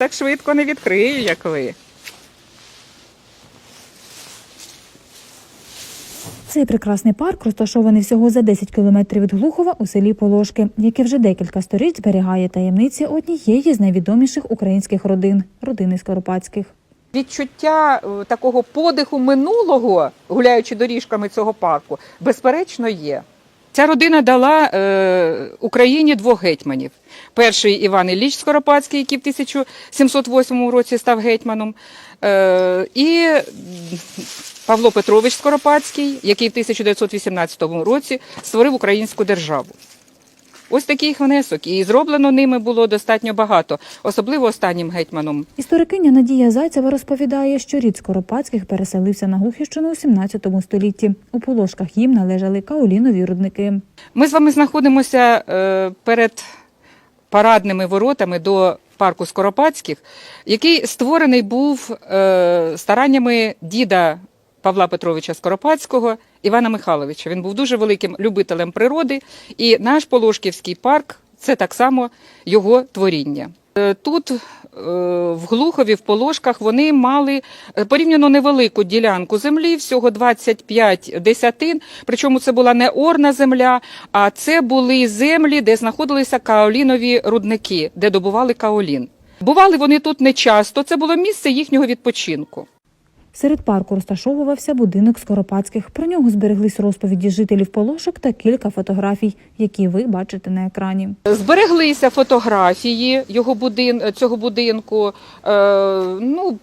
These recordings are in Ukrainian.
Так швидко не відкрию, як ви. Цей прекрасний парк розташований всього за 10 кілометрів від Глухова у селі Полошки, яке вже декілька сторіч зберігає таємниці однієї з найвідоміших українських родин родини Скоропадських. Відчуття е, такого подиху минулого, гуляючи доріжками цього парку, безперечно є. Ця родина дала е, Україні двох гетьманів. Перший Іван Ілліч Скоропадський, який в 1708 році став гетьманом, е, і Павло Петрович Скоропадський, який в 1918 році створив українську державу. Ось такий внесок, і зроблено ними було достатньо багато, особливо останнім гетьманом Історикиня Надія Зайцева розповідає, що рід Скоропадських переселився на Глухівщину у 17 столітті. У Полошках їм належали каолінові рудники. Ми з вами знаходимося е, перед парадними воротами до парку Скоропадських, який створений був е, стараннями діда Павла Петровича Скоропадського Івана Михайловича. Він був дуже великим любителем природи, і наш Полошківський парк це так само його творіння. Е, Тут е, в Глухові, в Полошках, вони мали е, порівняно невелику ділянку землі, всього 25 десятин. Причому це була не орна земля, а це були землі, де знаходилися каолінові рудники, де добували каолін. Бували вони тут не часто, це було місце їхнього відпочинку. Серед парку розташовувався будинок Скоропадських. Про нього збереглись розповіді жителів Полошок та кілька фотографій, які ви бачите на екрані. Збереглися фотографії його будин, цього будинку. Е, ну,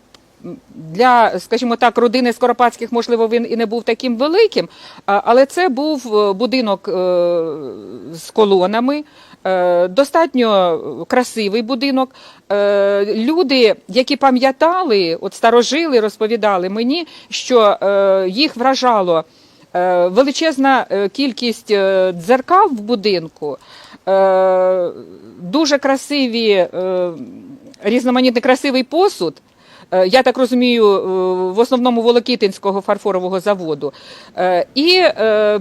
для, скажімо так, родини Скоропадських, можливо, він і не був таким великим, але це був е, будинок е, з колонами. Е, Достатньо красивий будинок. Е, Люди, які пам'ятали, от старожили, розповідали мені, що е, їх вражало величезна кількість дзеркал в будинку, дуже красиві, різноманітний красивий посуд. Я так розумію, в основному Волокітинського фарфорового заводу. І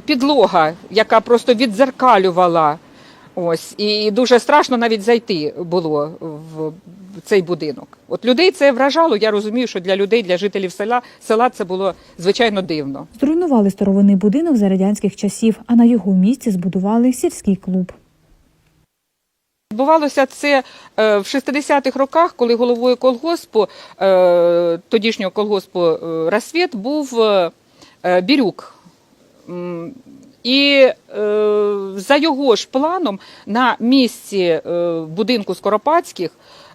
підлога, яка просто віддзеркалювала. Ось і дуже страшно навіть зайти було в цей будинок. От людей це вражало. Я розумію, що для людей, для жителів села села це було звичайно дивно. Зруйнували старовинний будинок за радянських часів, а на його місці збудували сільський клуб. Відбувалося це е, в 60-х роках, коли головою колгоспу, е, тодішнього колгоспу е, «Рассвіт» був Бірюк. І е, за його ж планом на місці е, будинку Скоропадських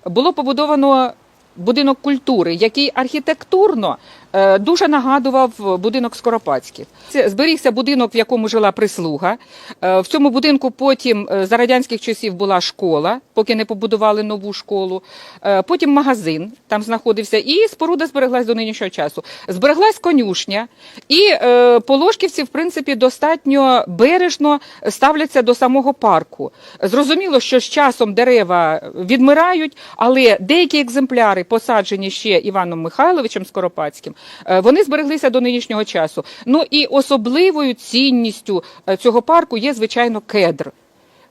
було побудовано будинок культури, який архітектурно е, дуже нагадував будинок Скоропадських. Це зберігся будинок, в якому жила прислуга. В цьому будинку потім за радянських часів була школа, поки не побудували нову школу. Е, Потім магазин там знаходився, і споруда збереглась до нинішнього часу. Збереглась конюшня, і е, положківці, в принципі, достатньо бережно ставляться до самого парку. Зрозуміло, що з часом дерева відмирають, але деякі екземпляри, посаджені ще Іваном Михайловичем Скоропадським, е, вони збереглися до нинішнього часу. Ну і особливою цінністю цього парку є, звичайно, кедр.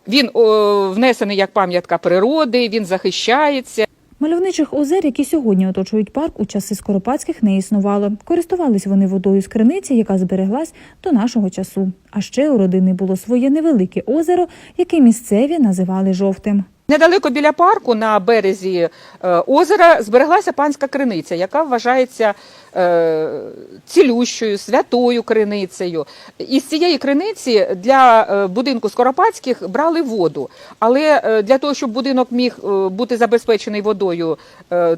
Він о, внесений як пам'ятка природи, він захищається. Мальовничих озер, які сьогодні оточують парк, у часи Скоропадських не існувало. Користувались вони водою з криниці, яка збереглась до нашого часу. А ще у родини було своє невелике озеро, яке місцеві називали жовтим. Недалеко біля парку на березі е, озера збереглася панська криниця, яка вважається е, цілющою, святою криницею. І з цієї криниці для е, будинку Скоропадських брали воду. Але для того, щоб будинок міг бути забезпечений водою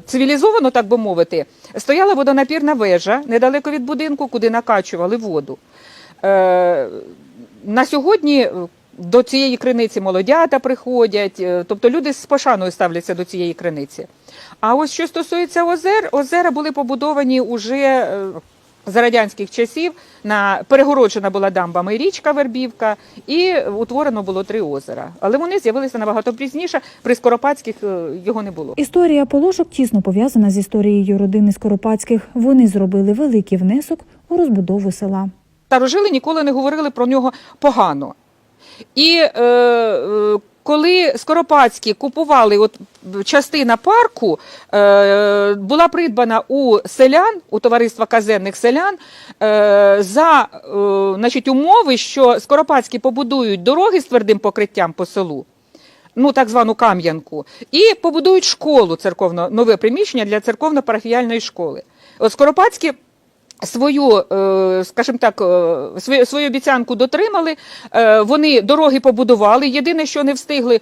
цивілізовано, так би мовити, стояла водонапірна вежа недалеко від будинку, куди накачували воду. На сьогодні до цієї криниці молодята приходять, е, тобто люди з пошаною ставляться до цієї криниці. А ось що стосується озер, озера були побудовані уже е, за радянських часів. На перегороджена була дамбами річка Вербівка, і утворено було три озера. Але вони з'явилися набагато пізніше. При Скоропадських е, його не було. Історія полошок тісно пов'язана з історією родини Скоропадських. Вони зробили великий внесок у розбудову села. Старожили ніколи не говорили про нього погано. І е, е, коли Скоропадські купували от частина парку, е, була придбана у селян, у товариства казенних селян, е, за е, значить, умови, що Скоропадські побудують дороги з твердим покриттям по селу. Ну, так звану Кам'янку, і побудують школу церковно, нове приміщення для церковно-парафіяльної школи. От Скоропадські свою, е, скажімо так, е, свою, свою обіцянку дотримали. Е, Вони дороги побудували. Єдине, що не встигли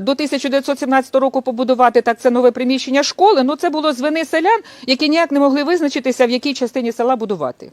до 1917 року побудувати, так це нове приміщення школи. Ну це було з вини селян, які ніяк не могли визначитися, в якій частині села будувати.